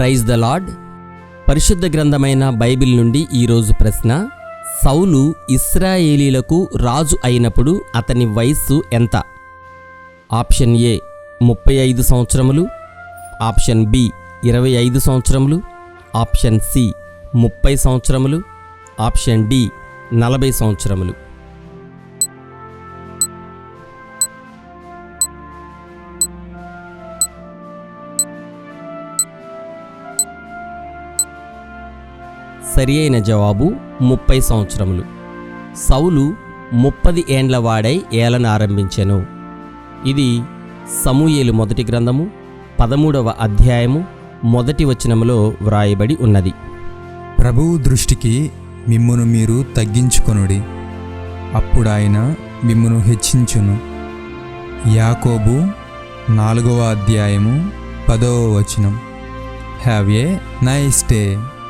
Praise the lord. పరిశుద్ధ గ్రంథమైన Bible నుండి ఈరోజు ప్రశ్న సౌలు ఇస్రాయేలీలకు రాజు అయినప్పుడు అతని వయస్సు ఎంత? ఆప్షన్ ఏ ముప్పై ఐదు సంవత్సరములు. ఆప్షన్ బి ఇరవై ఐదు సంవత్సరములు. ఆప్షన్ సి ముప్పై సంవత్సరములు. ఆప్షన్ డి నలభై సంవత్సరములు. సరి అయిన జవాబు ముప్పై సంవత్సరములు. సౌలు ముప్పది ఏండ్ల వాడై ఏలన ఆరంభించెను. ఇది సమూయేలు మొదటి గ్రంథము పదమూడవ అధ్యాయము మొదటి వచనములో వ్రాయబడి ఉన్నది. ప్రభువు దృష్టికి మిమ్మును మీరు తగ్గించుకొనుడి. అప్పుడు ఆయన మిమ్మును హెచ్చించును. యాకోబు నాలుగవ అధ్యాయము పదవ వచనం. Have a nice day.